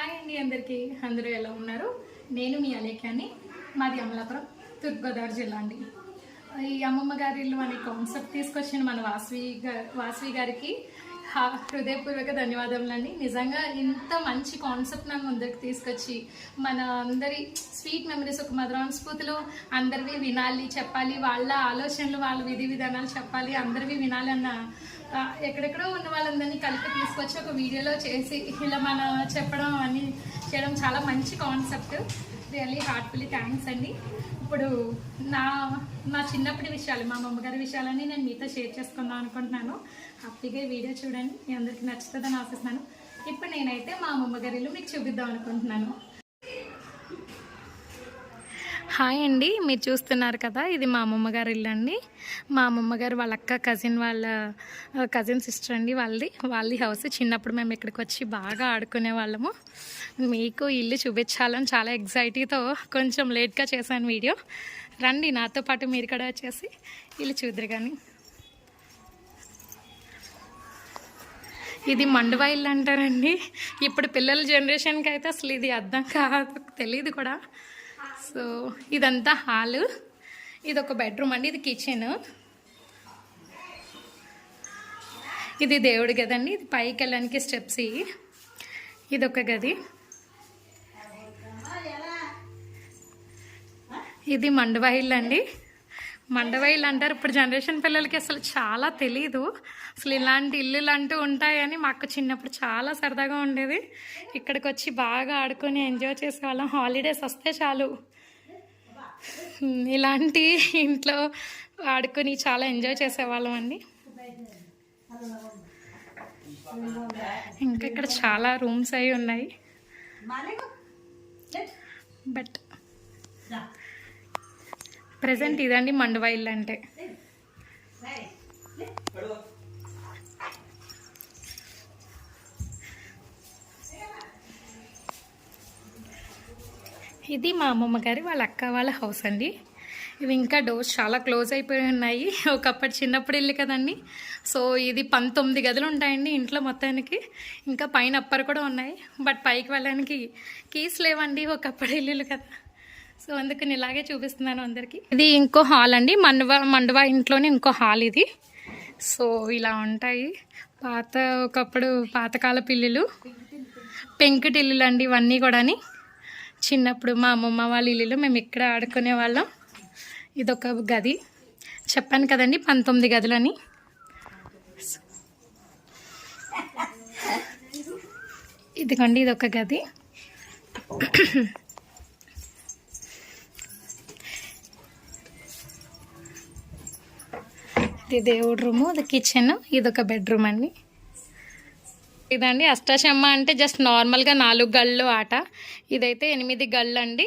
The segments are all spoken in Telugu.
హాయ్ అండి అందరికీ. అందరూ ఎలా ఉన్నారు? నేను మీ అలేఖ్యాని. మాది అమలాపురం తూర్పుగోదావరి జిల్లా అండి. ఈ అమ్మమ్మ గారి ఇల్లు అనే కాన్సెప్ట్ తీసుకొచ్చిన మన వాసవి వాసవి గారికి. హృదయపూర్వక ధన్యవాదములు అండి నిజంగా ఇంత మంచి కాన్సెప్ట్ నా ముందుకు తీసుకొచ్చి మన అందరి స్వీట్ మెమరీస్ ఒక మధురాన్ స్ఫూర్తిలో అందరివి వినాలి చెప్పాలి వాళ్ళ ఆలోచనలు వాళ్ళ విధి విధానాలు చెప్పాలి అందరివి వినాలన్న ఎక్కడెక్కడో ఉన్న వాళ్ళందరినీ కలిపి తీసుకొచ్చి ఒక వీడియోలో చేసి ఇలా మన చెప్పడం అని చేయడం చాలా మంచి కాన్సెప్ట్. రియల్లీ హార్ట్ఫుల్లీ థ్యాంక్స్ అండి. ఇప్పుడు నా నా చిన్నప్పటి విషయాలు మా అమ్మగారి విషయాలన్నీ నేను మీతో షేర్ చేసుకుందాం అనుకుంటున్నాను. హ్యాపీగా వీడియో చూడండి. మీ అందరికీ నచ్చుతుందని ఆశిస్తున్నాను. ఇప్పుడు నేనైతే మా అమ్మగారిలో మీకు చూపిద్దాం అనుకుంటున్నాను. హాయ్ అండి. మీరు చూస్తున్నారు కదా ఇది మా అమ్మమ్మగారు ఇల్లు అండి. మా అమ్మమ్మ గారు వాళ్ళ అక్క కజిన్ వాళ్ళ కజిన్ సిస్టర్ అండి వాళ్ళది. వాళ్ళది హౌస్ చిన్నప్పుడు మేము ఇక్కడికి వచ్చి బాగా ఆడుకునే వాళ్ళము. మీకు ఇల్లు చూపించాలని చాలా ఎగ్జైటీతో కొంచెం లేట్గా చేశాను వీడియో రండి నాతో పాటు మీరు కూడా వచ్చేసి ఇల్లు చూద్దరు కానీ ఇది మండువా ఇల్లు అంటారండి. ఇప్పుడు పిల్లల జనరేషన్కి అయితే అసలు ఇది అర్థం కాదు తెలియదు కూడా. సో ఇదంతా హాల్. ఇది ఒక బెడ్రూమ్ అండి ఇది కిచెన్. ఇది దేవుడి గది అండి ఇది పైకి వెళ్ళడానికి స్టెప్స్ ఇవి. ఇది ఒక గది. ఇది మండవా ఇల్లు అండి. మండవా ఇల్లు అంటారు ఇప్పుడు జనరేషన్ పిల్లలకి అసలు చాలా తెలీదు. అసలు ఇలాంటి ఇల్లులు అంటూ ఉంటాయని మాకు చిన్నప్పుడు చాలా సరదాగా ఉండేది. ఇక్కడికి వచ్చి బాగా ఆడుకొని ఎంజాయ్ చేసేవాళ్ళం. హాలిడేస్ వస్తే చాలు. ఇలాంటి ఇంట్లో ఆడుకొని చాలా ఎంజాయ్ చేసేవాళ్ళం అండి. ఇంకా ఇక్కడ చాలా రూమ్స్ అయి ఉన్నాయి. బట్ ప్రజెంట్ ఇదండి మండువా ఇల్లు అంటే. ఇది మా అమ్మమ్మ గారి వాళ్ళ అక్క వాళ్ళ హౌస్ అండి. ఇవి ఇంకా డోర్స్ చాలా క్లోజ్ అయిపోయి ఉన్నాయి. ఒకప్పటి చిన్నప్పుడు ఇల్లు కదండి. సో ఇది పంతొమ్మిది గదులు ఉంటాయండి ఇంట్లో మొత్తానికి. ఇంకా పైన అప్పర్ కూడా ఉన్నాయి. బట్ పైకి వెళ్ళడానికి కీస్ లేవండి ఒకప్పుడు ఇల్లు కదా. సో అందుకని ఇలాగే చూపిస్తున్నాను అందరికి. ఇది ఇంకో హాల్ అండి. మండవ మండవ ఇంట్లోనే ఇంకో హాల్ ఇది. సో ఇలా ఉంటాయి. పాత ఒకప్పుడు పాతకాల పిల్లులు. పెంకుటిల్లులు అండి ఇవన్నీ కూడాని. చిన్నప్పుడు మా అమ్మమ్మ వాళ్ళ ఇల్లులు మేము ఇక్కడ ఆడుకునే వాళ్ళం. ఇదొక గది. చెప్పాను కదండి పంతొమ్మిది గదులని. ఇదిగోండి ఇదొక గది. ఇది దేవుడి రూము ఇది కిచెన్ ఇదొక బెడ్రూమ్ అండి. ఇదండి అష్టాచమ్మ అంటే జస్ట్ నార్మల్గా నాలుగు గళ్ళు ఆట. ఇదైతే ఎనిమిది గళ్ళు అండి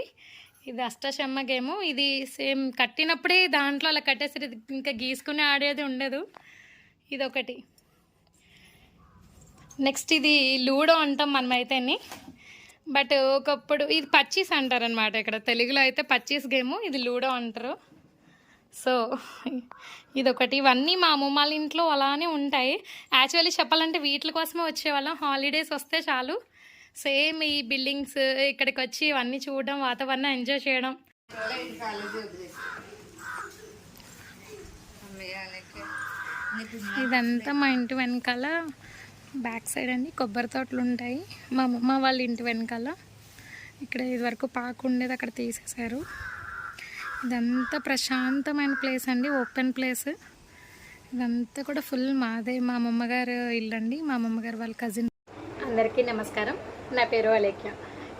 ఇది అష్టాచమ్మ గేమ్ ఇది సేమ్ కట్టినప్పుడే దాంట్లో అలా కట్టేసరి ఇంకా గీసుకుని ఆడేది ఉండదు. ఇది ఒకటి నెక్స్ట్ ఇది లూడో అంటాం మనమైతేని. బట్ ఒకప్పుడు ఇది పచ్చీస్ అంటారు అనమాట ఇక్కడ. తెలుగులో అయితే పచ్చీస్ గేమ్ ఇది లూడో అంటారు. సో ఇదొకటి. ఇవన్నీ మా అమ్మమ్మ వాళ్ళ ఇంట్లో అలానే ఉంటాయి. యాక్చువల్లీ చెప్పాలంటే వీటి కోసమే వచ్చేవాళ్ళం. హాలిడేస్ వస్తే చాలు. సేమ్ ఈ బిల్డింగ్స్ ఇక్కడికి వచ్చి ఇవన్నీ చూడడం వాతావరణం ఎంజాయ్ చేయడం. ఇదంతా మా ఇంటి వెనకాల బ్యాక్ సైడ్ అండి. కొబ్బరి తోటలు ఉంటాయి. మా అమ్మమ్మ వాళ్ళ ఇంటి వెనకాల. ఇక్కడ ఇదివరకు పాకు ఉండేది అక్కడ తీసేశారు. ఇదంతా ప్రశాంతమైన ప్లేస్ అండి ఓపెన్ ప్లేస్. ఇదంతా కూడా ఫుల్ మాదే మా అమ్మమ్మగారు ఇల్లు అండి మా అమ్మమ్మగారు వాళ్ళ కజిన్. అందరికీ నమస్కారం. నా పేరు అలేఖ్య.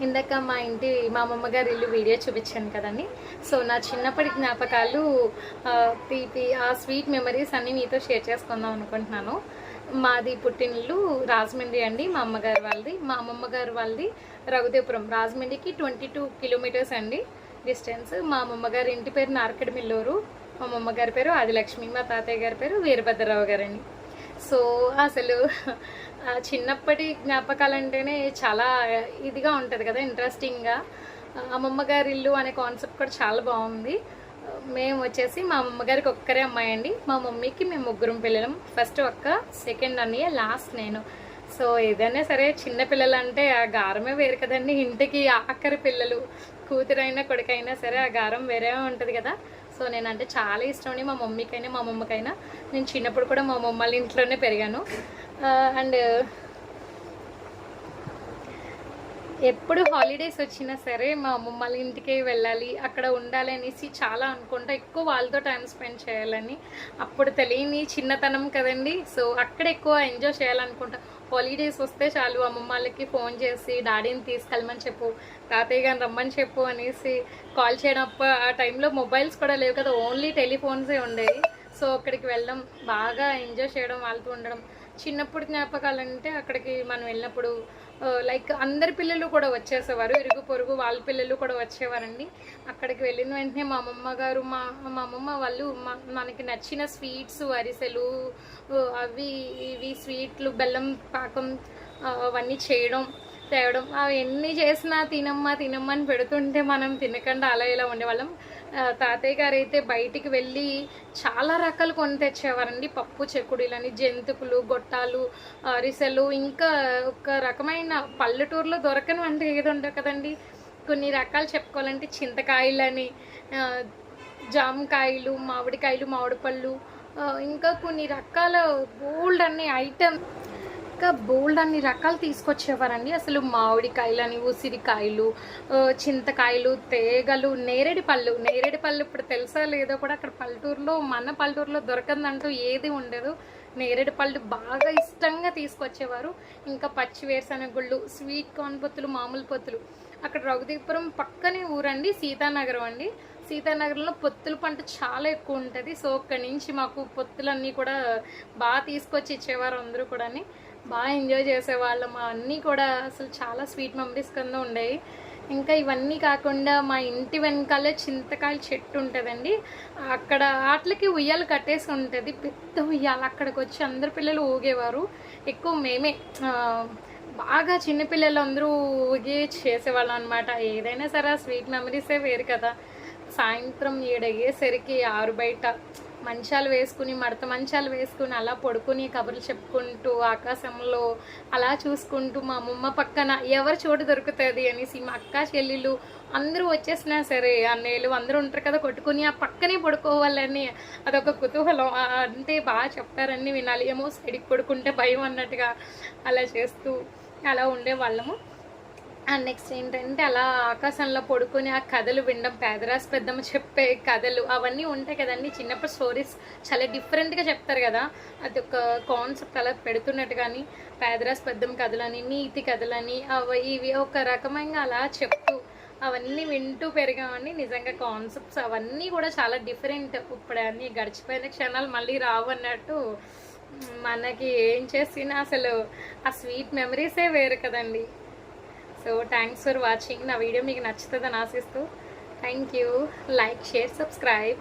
ఇందాక మా ఇంటి మా అమ్మమ్మగారి ఇల్లు వీడియో చూపించాను కదండి. సో నా చిన్నప్పటి జ్ఞాపకాలు తీపి ఆ స్వీట్ మెమరీస్ అన్నీ మీతో షేర్ చేసుకుందాం అనుకుంటున్నాను. మాది పుట్టినిల్లు రాజమండ్రి అండి మా అమ్మగారు వాళ్ళది. మా అమ్మమ్మగారు వాళ్ళది రఘుదేపురం రాజమండ్రికి ట్వంటీ టూ కిలోమీటర్స్ అండి. డిస్టెన్స్ మా అమ్మమ్మగారి ఇంటి పేరు నార్కడి మిల్లూరు. మా అమ్మమ్మగారి పేరు ఆదిలక్ష్మి మా తాతయ్య గారి పేరు వీరభద్రరావు గారండి. సో అసలు చిన్నప్పటి జ్ఞాపకాలు అంటేనే చాలా ఇదిగా ఉంటుంది కదా ఇంట్రెస్టింగ్గా అమ్మమ్మ గారి ఇల్లు అనే కాన్సెప్ట్ కూడా చాలా బాగుంది. మేము వచ్చేసి మా అమ్మగారికి ఒక్కరే అమ్మాయి అండి. మా మమ్మీకి మేము ముగ్గురం పిల్లలం. ఫస్ట్ ఒక్క సెకండ్ అన్నయ్య లాస్ట్ నేను. సో ఏదైనా సరే చిన్న పిల్లలు అంటే ఆ గారమే వేరు కదండి. ఇంటికి ఆఖరి పిల్లలు. కూతురైనా కొడుకైనా సరే ఆ గారం వేరే ఉంటుంది కదా. సో నేనంటే చాలా ఇష్టం మా మమ్మీకైనా మా మమ్మకైనా నేను చిన్నప్పుడు కూడా మా మమ్మల్ని ఇంట్లోనే పెరిగాను. అండ్ ఎప్పుడు హాలిడేస్ వచ్చినా సరే మా అమ్మమ్మల ఇంటికి వెళ్ళాలి అక్కడ ఉండాలి అనేసి చాలా అనుకుంటా. ఎక్కువ వాళ్ళతో టైం స్పెండ్ చేయాలని అప్పుడు తెలియని చిన్నతనం కదండి. సో అక్కడ ఎక్కువ ఎంజాయ్ చేయాలనుకుంటా. హాలిడేస్ వస్తే చాలు అమ్మమ్మ వాళ్ళకి ఫోన్ చేసి డాడీని తీసుకెళ్ళమని చెప్పు తాతయ్య గారిని రమ్మని చెప్పు అనేసి కాల్ చేయడం. ఆ టైంలో మొబైల్స్ కూడా లేవు కదా ఓన్లీ టెలిఫోన్సే ఉండేవి. సో అక్కడికి వెళ్ళడం బాగా ఎంజాయ్ చేయడం వాళ్ళతో ఉండడం. చిన్నప్పుడు జ్ఞాపకాలు అంటే అక్కడికి మనం వెళ్ళినప్పుడు లైక్ అందరి పిల్లలు కూడా వచ్చేసేవారు. ఇరుగు పొరుగు వాళ్ళ పిల్లలు కూడా వచ్చేవారండి. అక్కడికి వెళ్ళిన వెంటనే మా అమ్మమ్మ గారు మా మా అమ్మమ్మ వాళ్ళు మనకి నచ్చిన స్వీట్స్ అరిసెలు అవి ఇవి స్వీట్లు బెల్లం పాకం అవన్నీ చేయడం తేవడం అవన్నీ చేసినా తినమ్మా తినమ్మా అని పెడుతుంటే మనం తినకుండా అలా ఇలా ఉండేవాళ్ళం. తాతయ్య గారు అయితే బయటికి వెళ్ళి చాలా రకాలు కొని తెచ్చేవారండి. పప్పు చెక్కుడులని జంతుకులు గొట్టాలు అరిసెలు ఇంకా ఒక రకమైన పల్లెటూరులో దొరకని వంట ఏది ఉండవు కదండి. కొన్ని రకాలు చెప్పుకోవాలంటే చింతకాయలని జామకాయలు మామిడికాయలు మామిడి పళ్ళు ఇంకా కొన్ని రకాల బోల్డ్ అన్ని ఐటమ్ ఇంకా బోల్డ్ అన్ని రకాలు తీసుకొచ్చేవారండి. అసలు మామిడికాయలని ఉసిరికాయలు చింతకాయలు తేగలు నేరేడు పళ్ళు. నేరేడు పళ్ళు ఇప్పుడు తెలుసా లేదో కూడా అక్కడ పల్లెటూరులో మన పల్లెటూరులో దొరకందంటూ ఏది ఉండదు. నేరేడు పళ్ళు బాగా ఇష్టంగా తీసుకొచ్చేవారు. ఇంకా పచ్చి వేరుశనగుళ్ళు స్వీట్ కార్న్ పొత్తులు మామూలు పొత్తులు. అక్కడ రఘుదీపురం పక్కనే ఊరండి సీతానగరం అండి. సీతానగరంలో పొత్తుల పంట చాలా ఎక్కువ ఉంటుంది. సో అక్కడి నుంచి మాకు పొత్తులన్నీ కూడా బాగా తీసుకొచ్చి ఇచ్చేవారు అందరూ కూడా బాగా ఎంజాయ్ చేసేవాళ్ళం. అన్నీ కూడా అసలు చాలా స్వీట్ మెమరీస్ కింద ఉండేవి. ఇంకా ఇవన్నీ కాకుండా మా ఇంటి వెనకాలే చింతకాయల చెట్టు ఉంటుందండి. అక్కడ వాటికి ఉయ్యాలు కట్టేసి ఉంటుంది. పెద్ద ఉయ్యాలు. అక్కడికి వచ్చి అందరు పిల్లలు ఊగేవారు. ఎక్కువ మేమే బాగా చిన్నపిల్లలు అందరూ ఊగి చేసేవాళ్ళం అనమాట ఏదైనా సరే ఆ స్వీట్ మెమరీసే వేరు కదా. సాయంత్రం ఏడయ్యేసరికి ఆరు బయట మంచాలు వేసుకుని మడత మంచాలు వేసుకుని అలా పడుకుని కబుర్లు చెప్పుకుంటూ ఆకాశంలో అలా చూసుకుంటూ మా అమ్మమ్మ పక్కన ఎవరు చోటు దొరుకుతుంది అనేసి మా అక్క చెల్లెళ్ళు అందరూ వచ్చేసినా సరే అన్నయ్యలు అందరూ ఉంటారు కదా కొట్టుకుని ఆ పక్కనే పడుకోవాలని అదొక కుతూహలం. అంటే బాగా చెప్తారని వినాలి. ఏమో సైడ్కి పడుకుంటే భయం అన్నట్టుగా అలా చేస్తూ అలా ఉండేవాళ్ళము. అండ్ నెక్స్ట్ ఏంటంటే అలా ఆకాశంలో పడుకొని ఆ కథలు వినడం పేదరాశి పెద్దమ్మ చెప్పే కథలు అవన్నీ ఉంటాయి కదండి. చిన్నప్పుడు స్టోరీస్ చాలా డిఫరెంట్గా చెప్తారు కదా. అది ఒక కాన్సెప్ట్ అలా పెడుతున్నట్టు కానీ పేదరాశి పెద్దమ్మ కథలని నీతి కథలని అవి ఇవి ఒక రకమైన అలా చెప్తూ అవన్నీ వింటూ పెరిగామండి. నిజంగా కాన్సెప్ట్స్ అవన్నీ కూడా చాలా డిఫరెంట్ ఇప్పుడు అన్నీ గడిచిపోయిన క్షణాలు మళ్ళీ రావు అన్నట్టు మనకి ఏం చేసినా అసలు ఆ స్వీట్ మెమరీసే వేరు కదండి. సో థ్యాంక్స్ ఫర్ వాచింగ్ నా వీడియో మీకు నచ్చుతుందని ఆశిస్తూ. Thank you like share subscribe